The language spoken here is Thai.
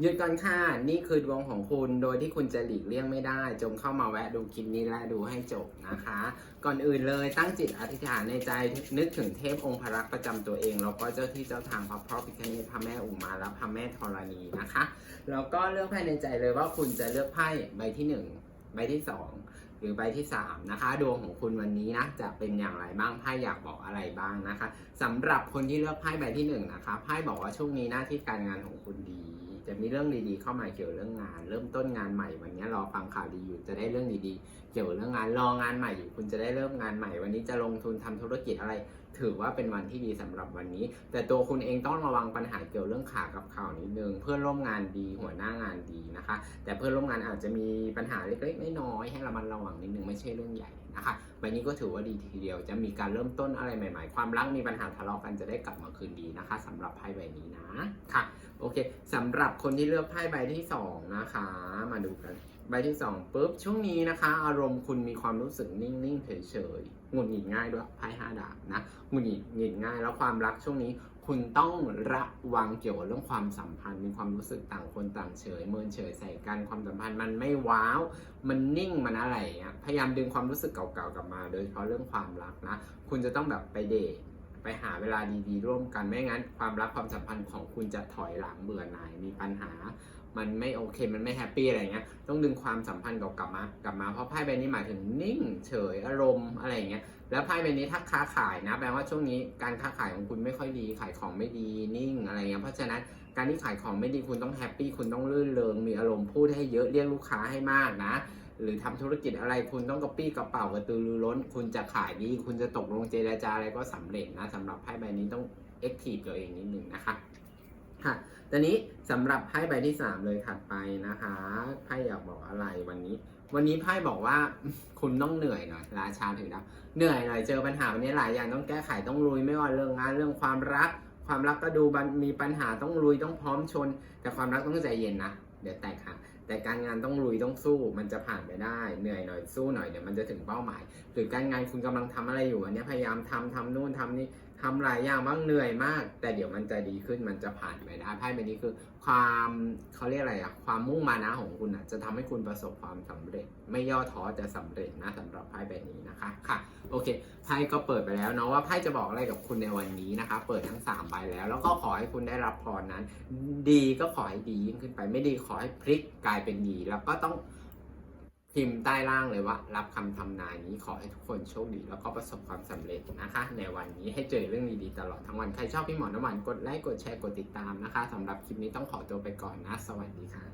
หยุดก่อนค่ะ นี่คือดวงของคุณโดยที่คุณจะหลีกเลี่ยงไม่ได้ จงเข้ามาแวะดูคลิปนี้และดูให้จบนะคะ ก่อนอื่นเลยตั้งจิตอธิษฐานในใจนึกถึงเทพองค์พระรักประจำตัวเอง แล้วก็เจ้าที่เจ้าทางพระพ่อพิฆเนศพระแม่อุมาและพระแม่ธรณีนะคะ แล้วก็เลือกไพ่ในใจเลยว่าคุณจะเลือกไพ่ใบที่หนึ่งใบที่สองหรือใบที่สามนะคะ ดวงของคุณวันนี้นะจะเป็นอย่างไรบ้างไพ่อยากบอกอะไรบ้างนะคะสำหรับคนที่เลือกไพ่ใบที่หนึ่งนะคะไพ่บอกว่าช่วงนี้หน้าที่การงานของคุณดี จะมีเรื่องดีๆเข้ามาเกี่ยวเรื่องงาน เริ่มต้นงานใหม่ วันนี้รอฟังข่าวดีอยู่จะได้เรื่องดีๆ เกี่ยวเรื่องงานรองานใหม่อยู่คุณจะได้เริ่มงานใหม่ วันนี้จะลงทุนทำธุรกิจอะไร ถือว่าเป็นวันที่ดีสำหรับวันนี้ แต่ตัวคุณเองต้องระวังปัญหาเกี่ยวเรื่องขากับข่าวนิดนึงเพื่อนร่วมงานดีหัวหน้างานดีนะคะ แต่เพื่อนร่วมงานอาจจะมีปัญหาเล็กๆน้อยๆให้ระมัดระวังนิดนึงไม่ใช่เรื่องใหญ่นะคะใบนี้ก็ถือว่าดีทีเดียวจะมีการเริ่มต้นอะไรใหม่ ๆ ความรักมีปัญหาทะเลาะกันจะได้กลับมาคืนดีนะคะสำหรับไพ่ใบนี้นะค่ะโอเคสำหรับคนที่เลือกไพ่ใบที่สองนะคะมาดูกัน ใบที่สองปุ๊บช่วงนี้นะคะ อารมณ์คุณมีความรู้สึกนิ่งๆเฉยๆหงุดหงิดง่ายด้วยไพ่ห้าดาบนะหงุดหงิดหงิดง่าย แล้วความรักช่วงนี้ คุณต้องระวังเกี่ยวกับเรื่องความสัมพันธ์ มีความรู้สึกต่างคนต่างเฉย เมินเฉยใส่กันความสัมพันธ์มันไม่ว้าว มันนิ่งมันอะไรอย่างเงี้ยพยายามดึงความรู้สึกเก่าๆกลับมา โดยเฉพาะเรื่องความรักนะคุณจะต้องแบบไปเดทไปหาเวลาดีๆร่วมกันไม่งั้น ความรักความสัมพันธ์ของคุณจะถอยหลังเบื่อหน่ายมีปัญหา มันไม่โอเค มันไม่แฮปปี้อะไรเงี้ย ต้องดึงความสัมพันธ์เก่ากลับมากลับมา เพราะไพ่ใบนี้หมายถึงนิ่ง เฉย อารมณ์อะไรเงี้ย แล้วไพ่ใบนี้ถ้าค้าขายนะ แปลว่าช่วงนี้การค้าขายของคุณไม่ค่อยดี ขายของไม่ดี นิ่ง อะไรเงี้ย เพราะฉะนั้นการที่ขายของไม่ดีคุณต้องแฮปปี้ คุณต้องลื่นเริง มีอารมณ์พูดให้เยอะ เรียกลูกค้าให้มากนะหรือทำธุรกิจอะไรคุณต้องกระปี้กระเป๋ากระตือรือร้น คุณจะขายดี คุณจะตกลงเจรจาอะไรก็สำเร็จนะสำหรับไพ่ใบนี้ต้องเอ็กทีฟตัวเองนิดนึงนะคะ ค่ะตอนนี้สำหรับไพ่ใบที่3เลยถัดไปนะคะไพ่อยากบอกอะไรวันนี้ วันนี้ไพ่บอกว่าคุณต้องเหนื่อยหน่อยราชาถือดาวเหนื่อยหน่อยเจอปัญหาวันนี้หลายอย่างต้องแก้ไขต้องลุยไม่ว่าเรื่องงานเรื่องความรัก ความรักก็ดูมีปัญหาต้องลุยต้องพร้อมชน แต่ความรักต้องใจเย็นนะเดี๋ยวแตกหักแต่การงานต้องลุยต้องสู้มันจะผ่านไปได้เหนื่อยหน่อยสู้หน่อยเดี๋ยวมันจะถึงเป้าหมาย หรือการงานคุณกำลังทำอะไรอยู่อันนี้พยายามทำทำนู่นทำนี่ ทำหลายอย่างมากเหนื่อยมาก แต่เดี๋ยวมันจะดีขึ้นมันจะผ่านไปได้ไพ่ใบนี้คือ ความเขาเรียกอะไรอะความมุ่งมานะของคุณอะจะทำให้คุณประสบความสำเร็จ ไม่ย่อท้อจะสำเร็จนะสำหรับไพ่ใบนี้นะคะค่ะโอเคไพ่ก็เปิดไปแล้วเนาะว่าไพ่จะบอกอะไรกับคุณในวันนี้นะคะ เปิดทั้ง3ใบแล้ว แล้วก็ขอให้คุณได้รับพรนั้น ดีก็ขอให้ดียิ่งขึ้นไป ไม่ดีขอให้พลิกกลายเป็นดีแล้วก็ต้อง พิมพ์ใต้ล่างเลยว่า รับคำทำนายนี้ขอให้ทุกคนโชคดี แล้วก็ประสบความสำเร็จนะคะ ในวันนี้ให้เจอเรื่องดีๆตลอดทั้งวัน ใครชอบพี่หมอน้ำหวานกดไลค์กดแชร์กดติดตามนะคะสำหรับคลิปนี้ต้องขอตัวไปก่อนนะ สวัสดีค่ะ